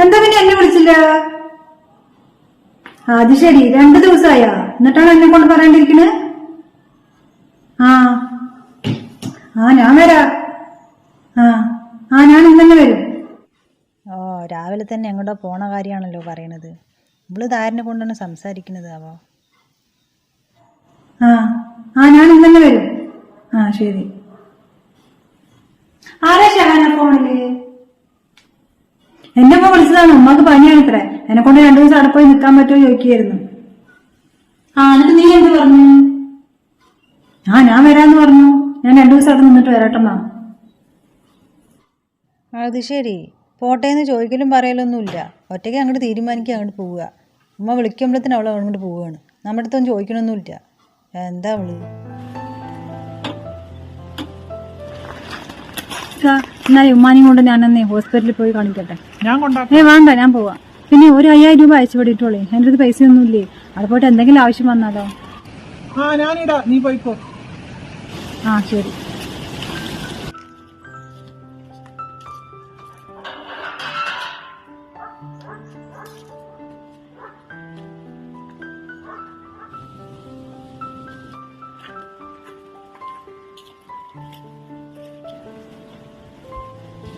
എന്താ പിന്നെ എന്നെ വിളിച്ചില്ല? അത് ശരി രണ്ടു ദിവസമായാ? എന്നിട്ടാണ് എന്നെ കൊണ്ട് പറയാണ്ടിരിക്കണ്? ആ. ആ ഞാൻ വരാ. ആ ആ ഞാൻ ഇന്നെ വരും. ഓ രാവിലെ തന്നെ എങ്ങോട്ടോ പോണ കാര്യമാണല്ലോ പറയണത്. ഇവൾ ധാരണ കൊണ്ടാണ് സംസാരിക്കുന്നത് അവോ? ആ ആ ഞാൻ ഇന്നെ വരും. ആ ശരി. ആരാ ഷഹാന ഫോണിൽ? എന്നെ അമ്മ വിളിച്ചതാണ്? ഉമ്മക്ക് പനിയാണ് ഇത്ര എന്നെ കൊണ്ട് രണ്ടു ദിവസം അവിടെ പോയി നിൽക്കാൻ പറ്റുമോ ചോദിക്കായിരുന്നു ആ എന്നിട്ട് നീ എന്ത് പറഞ്ഞു? ആ ഞാൻ വരാന്ന് പറഞ്ഞു. ഞാൻ രണ്ടു ദിവസം അവിടെ നിന്നിട്ട് വരട്ടമ്മ. അത് ശരി. പോട്ടേന്ന് ചോദിക്കലും പറയലൊന്നുമില്ല. ഒറ്റയ്ക്ക് അങ്ങോട്ട് തീരുമാനിക്കുക അങ്ങോട്ട് പോവുക. ഉമ്മ വിളിക്കുമ്പോഴത്തേന് അവളെ അങ്ങോട്ട് പോവുകയാണ്. നമ്മുടെ അടുത്തൊന്നും ചോദിക്കണമൊന്നുമില്ല. എന്താ അവൾ? എന്നാലും ഉമ്മാനെയും കൊണ്ട് ഞാൻ അന്നേ ഹോസ്പിറ്റലിൽ പോയി കാണിക്കട്ടെ. ഏ വേണ്ട ഞാൻ പോവാം. പിന്നെ ഒരു അയ്യായിരം രൂപ അയച്ചു വിടിട്ടോളേ. എന്റെ അടുത്ത് പൈസ ഒന്നും ഇല്ലേ? അവിടെ പോയിട്ട് എന്തെങ്കിലും ആവശ്യം വന്നാലോ? ആ ഞാനിടാ. നീ പോയിക്കോ. ആ ശരി.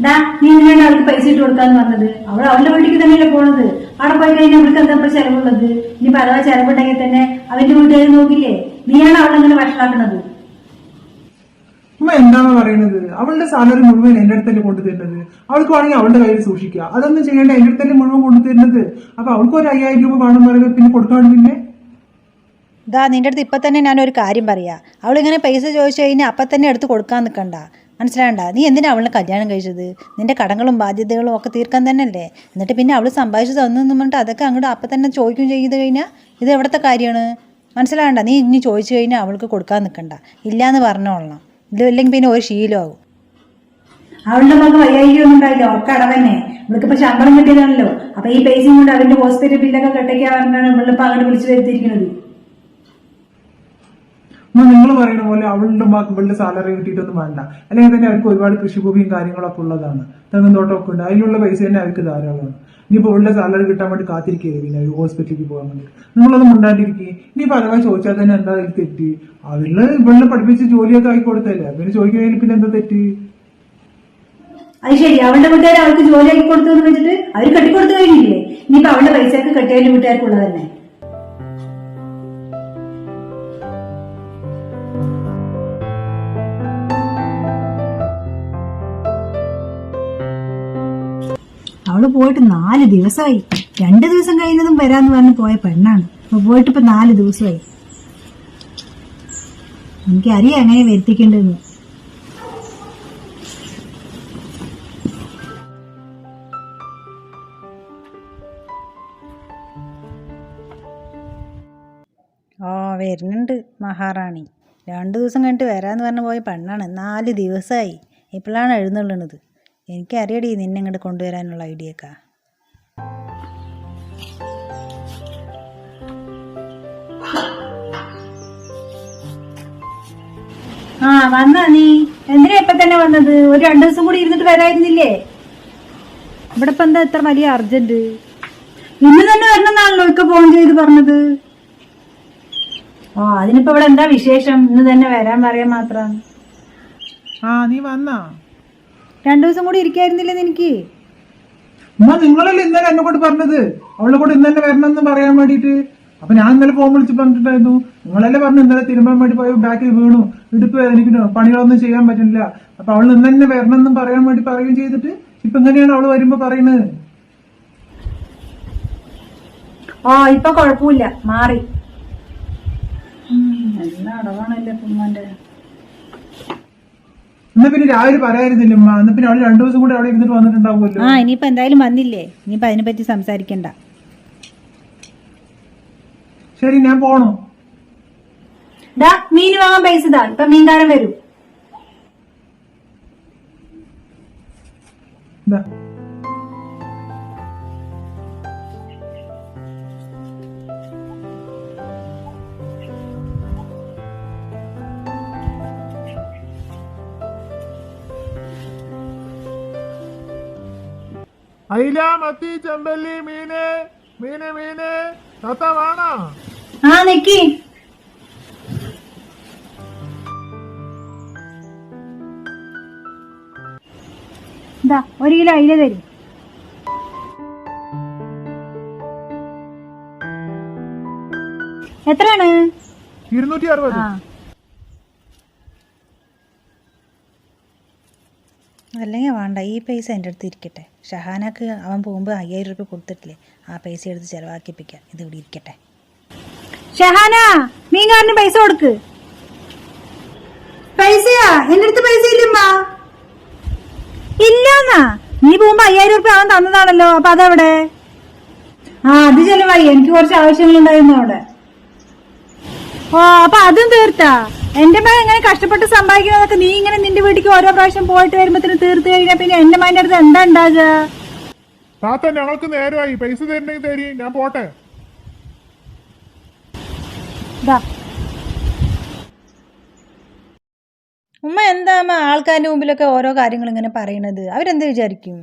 ഡാ, നീ എന്തിനാണ് അവൾക്ക് പൈസ ഇട്ട് കൊടുക്കാന്ന് പറഞ്ഞത്? അവൾ അവളുടെ വീട്ടിലേക്ക് തന്നെയല്ലേ പോണത്. അവിടെ പോയി കഴിഞ്ഞാൽ അവൾക്ക് എന്താ ഇപ്പൊ ചെലവുള്ളത്? ഇനി അഥവാ ചെലവുണ്ടെങ്കിൽ തന്നെ അവന്റെ വീട്ടുകാർ നോക്കില്ലേ? നീയാണ് അവളെ ഇങ്ങനെ വഷളാക്കുന്നത്. എന്താണ് പറയുന്നത് അവളുടെ സാലറി മുഴുവൻ എന്റെ അടുത്തല്ലേ കൊണ്ടുതരുന്നത് അവൾക്ക് വേണമെങ്കിൽ അവളുടെ കയ്യിൽ സൂക്ഷിക്കുക അതൊന്നും ചെയ്യേണ്ട എന്റെ അടുത്തല്ലേ മുഴുവൻ കൊണ്ടുതരുന്നത് അപ്പൊ അവൾക്ക് ഒരു അയ്യായിരം രൂപ വേണം പറയുന്നത് പിന്നെ കൊടുക്കാണ് പിന്നെ? ദാ നിന്റെ അടുത്ത് ഇപ്പൊ തന്നെ ഞാൻ ഒരു കാര്യം പറയാ. അവളിങ്ങനെ പൈസ ചോദിച്ചു കഴിഞ്ഞാൽ അപ്പൊ തന്നെ എടുത്ത് കൊടുക്കാൻ നിൽക്കണ്ട മനസ്സിലാണ്ട നീ എന്തിനാ അവളെ കല്യാണം കഴിച്ചത്? നിന്റെ കടങ്ങളും ബാധ്യതകളും ഒക്കെ തീർക്കാൻ തന്നെയല്ലേ? എന്നിട്ട് പിന്നെ അവൾ സമ്പാദിച്ചു തന്നു പറഞ്ഞിട്ട് അതൊക്കെ അങ്ങോട്ട് അപ്പം തന്നെ ചോദിക്കും ചെയ്ത് കഴിഞ്ഞാൽ ഇത് എവിടത്തെ കാര്യമാണ്? മനസ്സിലാകണ്ട നീ ഇനി ചോദിച്ചു കഴിഞ്ഞാൽ അവൾക്ക് കൊടുക്കാൻ നിൽക്കണ്ട ഇല്ലാന്ന് പറഞ്ഞോളണം ഇല്ലെങ്കിൽ പിന്നെ ഒരു ശീലമാകും. അവളുടെ മകൾക്ക് വയ്യായികയൊന്നും ഉണ്ടായില്ല ഒക്കെ അടവന്നെ. ഇവൾക്കിപ്പോ ശമ്പളം കിട്ടിയതാണല്ലോ. അപ്പൊ ഈ പൈസയും കൊണ്ട് അവന്റെ ഹോസ്പിറ്റൽ ബില്ലൊക്കെ കെട്ടയ്ക്കാറുണ്ടാണ് ഇവളിപ്പോ അങ്ങോട്ട് വിളിച്ചു വരുത്തിയിരിക്കുന്നത്. ഉമ്മ നിങ്ങൾ പറയുന്ന പോലെ അവളുടെ ഉമ്മാക്ക് വലിയ സാലറി കിട്ടിയിട്ടൊന്നും വേണ്ട. അല്ലെങ്കിൽ തന്നെ അവർക്ക് ഒരുപാട് കൃഷിഭൂമിയും കാര്യങ്ങളൊക്കെ ഉള്ളതാണ്. തെങ്ങും തോട്ടമൊക്കെ ഉണ്ട്. അതിലുള്ള പൈസ തന്നെ അവർക്ക് ധാരാളമാണ്. ഇനിയിപ്പോൾ അവളുടെ സാലറി കിട്ടാൻ വേണ്ടി കാത്തിരിക്കുകയാണ് പിന്നെ ഒരു ഹോസ്പിറ്റലിലേക്ക് പോകാൻ വേണ്ടി നിങ്ങളൊന്നും മുണ്ടാണ്ടിരിക്കുക ഇനിയിപ്പോൾ അഥവാ ചോദിച്ചാൽ തന്നെ എന്താ അതിൽ തെറ്റ്? അവൾ ഇവളെ പഠിപ്പിച്ച് ജോലിയൊക്കെ ആയി കൊടുത്തല്ലേ പിന്നെ ചോദിക്കുന്നതിൽ പിന്നെ എന്താ തെറ്റ്? അത് ശരി. അവളുടെ വീട്ടുകാർ അവൾക്ക് ആക്കി കൊടുത്തു എന്ന് വെച്ചിട്ട് അവർ കെട്ടിക്കൊടുത്തു കഴിഞ്ഞില്ലേ ഇനിയിപ്പോ അവളുടെ പൈസയൊക്കെ കെട്ടിയവന്റെ വീട്ടുകാർക്കുള്ളത് തന്നെ അവൾ പോയിട്ട് നാല് ദിവസമായി. രണ്ടു ദിവസം കഴിയുന്നതും വരാന്ന് പറഞ്ഞ് പോയ പെണ്ണാണ്. അപ്പൊ പോയിട്ട് ഇപ്പൊ നാല് ദിവസമായി. എനിക്കറിയാം എങ്ങനെ വരുത്തിക്കേണ്ടതെന്ന്. ഓ വരുന്നുണ്ട് മഹാറാണി. രണ്ട് ദിവസം കഴിഞ്ഞിട്ട് വരാന്ന് പറഞ്ഞ് പോയ പെണ്ണാണ്. നാല് ദിവസമായി. ഇപ്പോഴാണ് എഴുന്നള്ളുന്നത്. എനിക്കറിയടി നിന്നെ ഇങ്ങോട്ട് കൊണ്ടുവരാനുള്ള ഐഡിയ ഒക്കെ ആ വന്നാ നീ. എന്തിനാ ഇപ്പൊ തന്നെ വന്നത്? ഒരു രണ്ടു ദിവസം കൂടി ഇരുന്നിട്ട് വരായിരുന്നില്ലേ ഇവിടെ ഇപ്പൊ എന്താ ഇത്ര വലിയ അർജന്റ്? ഇന്ന് തന്നെ വരണമെന്നാണല്ലോ ഇക്ക ഫോൺ ചെയ്ത് പറഞ്ഞത്. ആ അതിനിപ്പോ ഇവിടെ എന്താ വിശേഷം? ഇന്ന് തന്നെ വരാൻ പറയാൻ മാത്രം. ആ നീ വന്നാ. രണ്ടു ദിവസം കൂടി ഇരിക്കായിരുന്നില്ലേ എനിക്ക് നിങ്ങളല്ലേ ഇന്നലെ എന്നെ കൊണ്ട് പറഞ്ഞത്? അവളെ കൂടെ ഇന്നലെ വരണം എന്ന് പറയാൻ വേണ്ടിട്ട് അപ്പൊ ഞാൻ ഇന്നലെ ഫോൺ വിളിച്ച് പറഞ്ഞിട്ടുണ്ടായിരുന്നു. നിങ്ങളല്ലേ പറഞ്ഞു ഇന്നലെ തിരുമ്പാൻ വേണ്ടി പോയി ബാക്കിൽ വീണു. ഇടുപ്പ് എനിക്ക് പണികളൊന്നും ചെയ്യാൻ പറ്റില്ല. അപ്പൊ അവൾ ഇന്ന് തന്നെ വരണം എന്ന് പറയാൻ വേണ്ടി പറയുകയും ചെയ്തിട്ട് ഇപ്പൊ എങ്ങനെയാണ് അവൾ വരുമ്പോ പറയുന്നത്? ഓ ഇപ്പൊ കുഴപ്പമില്ല. മാറി. നല്ല അടവാണല്ലേ ഉമ്മാന്റെ? എന്നാ പിന്നെ രാവിലെ പറയായിരുന്നില്ല ഉമ്മ? എന്നാ പിന്നെ അവൾ രണ്ടു ദിവസം കൂടെ അവിടെ ഇരുന്നിട്ട് വന്നിട്ടുണ്ടാവുമല്ലോ. ആ ഇനിയിപ്പോ എന്തായാലും വന്നില്ലേ? ഇനിയിപ്പോ അതിനെ പറ്റി സംസാരിക്കണ്ട. ശരി ഞാൻ പോണോ. ഡാ മീൻ വാങ്ങാൻ പൈസ ഇതാ. ഇപ്പൊ മീൻകാരൻ വരും. ഇതാ അയില മത്തി ചെമ്പല്ലി മീന് മീന് മീന് തത്ത വേണോ ആ നിക്കി. ഇതാ ഒരു കിലോ അയില തരും. എത്രയാണ്? ഇരുന്നൂറ്റി അറുപത്. അല്ലെങ്കിൽ വേണ്ട ഈ പൈസ എന്റെ അടുത്ത് ഇരിക്കട്ടെ. ഷഹാനക്ക് അവൻ പോകുമ്പോൾ അയ്യായിരം രൂപ കൊടുത്തിട്ടില്ലേ? ആ പൈസ എടുത്ത് ചിലവാക്കിപ്പിക്കാം. ഇത് ഇവിടെ ഇരിക്കട്ടെ. ഷഹാന മീൻകാരന് പൈസ കൊടുക്ക്? പൈസയാ? എന്റെ അടുത്ത് പൈസ നീ പോകുമ്പോ അയ്യായിരം രൂപ അവൻ തന്നതാണല്ലോ. അപ്പൊ അതെവിടെ? ആ അത് ചെലവായി. എനിക്ക് കുറച്ച് ആവശ്യങ്ങളുണ്ടായിരുന്നു അവിടെ. ഓ അപ്പൊ അതും തീർത്താ? എന്റെ മകൻ ഇങ്ങനെ കഷ്ടപ്പെട്ട് സമ്പാദിക്കുന്നതൊക്കെ നീ ഇങ്ങനെ നിന്റെ വീട്ടിലേക്ക് ഓരോ പ്രാവശ്യം പോയിട്ട് വരുമ്പത്തിന് തീർത്ത് കഴിഞ്ഞാൽ പിന്നെ എന്റെ മകന്റെ അടുത്ത് എന്താ ഉണ്ടാകുക താത്ത ഞങ്ങൾക്ക് നേരമായി. പൈസ തരണെങ്കിൽ തരി. ഞാൻ പോട്ടെ. ഉമ്മ എന്താ അമ്മ ആൾക്കാരുടെ മുമ്പിലൊക്കെ ഓരോ കാര്യങ്ങൾ ഇങ്ങനെ പറയണത്? അവരെന്ത് വിചാരിക്കും?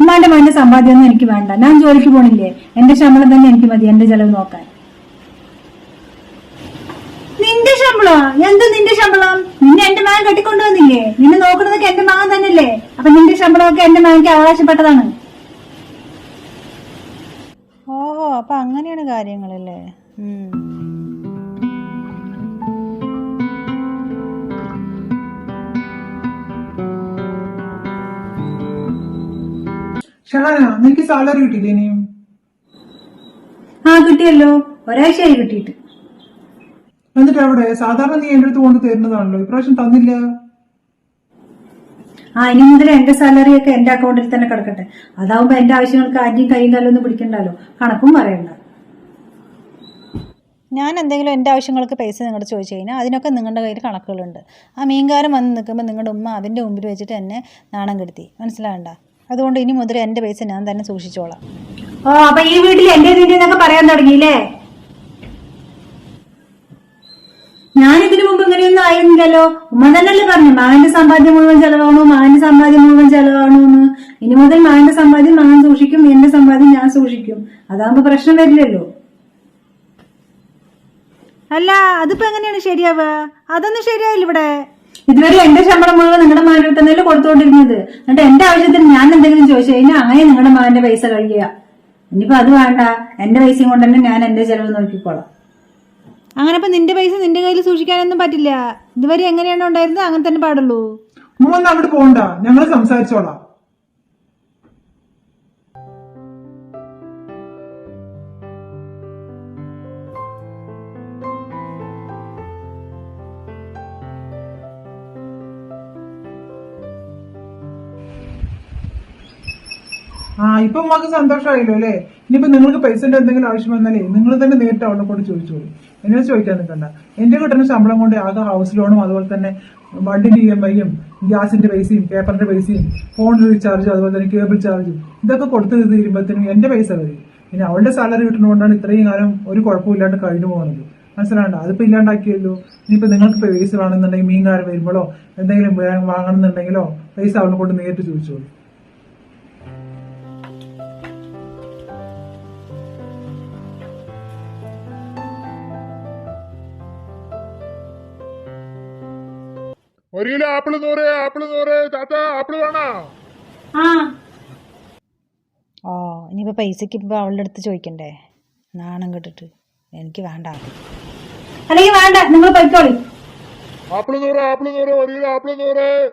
ഉമ്മാന്റെ മകന്റെ സമ്പാദ്യം ഒന്നും എനിക്ക് വേണ്ട. ഞാൻ ജോലിക്ക് പോണില്ലേ. എന്റെ ശമ്പളം തന്നെ എനിക്ക് മതി. എന്റെ ചെലവ് നോക്കാൻ നിന്റെ ശമ്പളോ എന്താ നിന്റെ ശമ്പളം? നിന്നെ എന്റെ മകൻ കെട്ടിക്കൊണ്ടുവന്നില്ലേ? നിന്നെ നോക്കുന്നതൊക്കെ എന്റെ മകൻ തന്നെയല്ലേ? അപ്പൊ നിന്റെ ശമ്പളമൊക്കെ എന്റെ മകൻക്ക് അവകാശപ്പെട്ടതാണ്. ഓഹോ അപ്പൊ അങ്ങനെയാണ് കാര്യങ്ങളല്ലേ. ഷഹാന നിനക്ക് സാലറി കിട്ടിയില്ലേ ഇനിയും? ആ കിട്ടിയല്ലോ. ഒരാഴ്ചയായി കിട്ടിയിട്ട്. എന്നിട്ട് അവിടെ സാധാരണ നീ എന്റെ അടുത്ത് കൊണ്ട് തരുന്നതാണല്ലോ. ഇപ്രാവശ്യം തന്നില്ല. ആ ഇനി മുതൽ എന്റെ സാലറി ഒക്കെ എന്റെ അക്കൗണ്ടിൽ തന്നെ കിടക്കട്ടെ. അതാവുമ്പോ എന്റെ ആവശ്യങ്ങൾക്ക് ആദ്യം കൈയും കാലൊന്നും പിടിക്കണ്ടല്ലോ. കണക്കും പറയണ്ട. ഞാൻ എന്തെങ്കിലും എന്റെ ആവശ്യങ്ങൾക്ക് പൈസ നിങ്ങളുടെ ചോദിച്ചു കഴിഞ്ഞാൽ അതിനൊക്കെ നിങ്ങളുടെ കയ്യിൽ കണക്കുകളുണ്ട്. ആ മീൻകാരൻ വന്ന് നിൽക്കുമ്പോൾ നിങ്ങളുടെ ഉമ്മ അവന്റെ മുമ്പിൽ വെച്ചിട്ട് എന്നെ നാണം കെടുത്തി. മനസ്സിലാകണ്ട അതുകൊണ്ട് ഇനി മുതൽ എന്റെ പൈസ ഞാൻ തന്നെ സൂക്ഷിച്ചോളാം. ഓ അപ്പൊ ഈ വീട്ടിൽ എന്റെ പറയാൻ തുടങ്ങിയില്ലേ? ഞാൻ ഇതിനു മുമ്പ് ഇങ്ങനെയൊന്നും ആയിരുന്നില്ലല്ലോ. ഉമ്മ തന്നെയല്ലേ പറഞ്ഞു മകന്റെ സമ്പാദ്യം മുഴുവൻ ചെലവാണോ മകന്റെ സമ്പാദ്യം മുഴുവൻ ചെലവാണോ എന്ന് ഇനി മുതൽ മകന്റെ സമ്പാദ്യം മകൻ സൂക്ഷിക്കും എന്റെ സമ്പാദ്യം ഞാൻ സൂക്ഷിക്കും. അതാകുമ്പോ പ്രശ്നം വരില്ലല്ലോ. അല്ല അതിപ്പോ എങ്ങനെയാണ് ശരിയാവുക? അതൊന്നും ശരിയായില്ല ഇവിടെ. ഇതുവരെ എന്റെ ശമ്പളം മുഴുവൻ നിങ്ങളുടെ മകന്റെ തന്നെയല്ലേ കൊടുത്തുകൊണ്ടിരുന്നത് എന്നിട്ട് എന്റെ ആവശ്യത്തിന് ഞാൻ എന്തെങ്കിലും ചോദിച്ചു കഴിഞ്ഞാൽ അങ്ങനെ നിങ്ങളുടെ മകന്റെ പൈസ കഴിയുക. ഇനിയിപ്പോ അത് വേണ്ട. എന്റെ പൈസയും കൊണ്ട് തന്നെ ഞാൻ എന്റെ ചെലവ് നോക്കിക്കോളാം. അങ്ങനെ ഇപ്പം നിന്റെ പൈസ നിന്റെ കയ്യിൽ സൂക്ഷിക്കാനൊന്നും പറ്റില്ല. ഇതുവരെ എങ്ങനെയാണോ ഉണ്ടായിരുന്നത്? അങ്ങനെ തന്നെ പാടുള്ളൂ. അങ്ങോട്ട് പോകണ്ട. ഞങ്ങൾ സംസാരിച്ചോളാം. ആ ഇപ്പൊ ഉമ്മക്ക് സന്തോഷമായില്ലോ അല്ലേ? ഇനിയിപ്പോ നിങ്ങൾക്ക് പൈസന്റെ എന്തെങ്കിലും ആവശ്യം വന്നാലേ നിങ്ങൾ തന്നെ നേരിട്ട് അവളെ കൊണ്ട് ചോദിച്ചോളൂ. എന്നോട് ചോദിക്കാൻ നിൽക്കണ്ട എന്റെ കിട്ടുന്ന ശമ്പളം കൊണ്ട് ആകെ ഹൗസ് ലോണും അതുപോലെ തന്നെ വണ്ടിന്റെ ഇ എം ഐയും ഗ്യാസിന്റെ പൈസയും പേപ്പറിന്റെ പൈസയും ഫോൺ റീചാർജും അതുപോലെ തന്നെ കേബിൾ ചാർജും ഇതൊക്കെ കൊടുത്തു തീരുമ്പോഴത്തേനും എന്റെ പൈസ വരും. പിന്നെ അവളുടെ സാലറി കിട്ടുന്നതുകൊണ്ടാണ് ഇത്രയും കാലം ഒരു കുഴപ്പമില്ലാണ്ട് കഴിഞ്ഞു പോകുന്നത്. മനസ്സിലാണ്ട അതിപ്പോ ഇല്ലാണ്ടാക്കിയല്ലോ. ഇനിയിപ്പോൾ നിങ്ങൾക്ക് പൈസ വേണമെന്നുണ്ടെങ്കിൽ മീൻകാരൻ വരുമ്പോഴോ എന്തെങ്കിലും വാങ്ങണമെന്നുണ്ടെങ്കിലോ പൈസ അവളെ കൊണ്ട് നേരിട്ട് ചോദിച്ചോളൂ. ഒരു കിലോ ആപ്പിൾ നൂറ് ആപ്പിൾ നൂറ്. താത്ത ആപ്പിൾ വേണോ? ആ. ഓ ഇനിയിപ്പോ പൈസക്ക് ഇപ്പൊ അവളുടെ അടുത്ത് ചോദിക്കണ്ടേ? നാണം കെട്ടിട്ട്. എനിക്ക് വേണ്ട. അല്ലെങ്കിൽ വേണ്ട നിങ്ങൾ പൊയ്ക്കോളി. ആപ്പിൾ നൂറ് ആപ്പിൾ നൂറ് ഒരു കിലോ ആപ്പിൾ നൂറ്.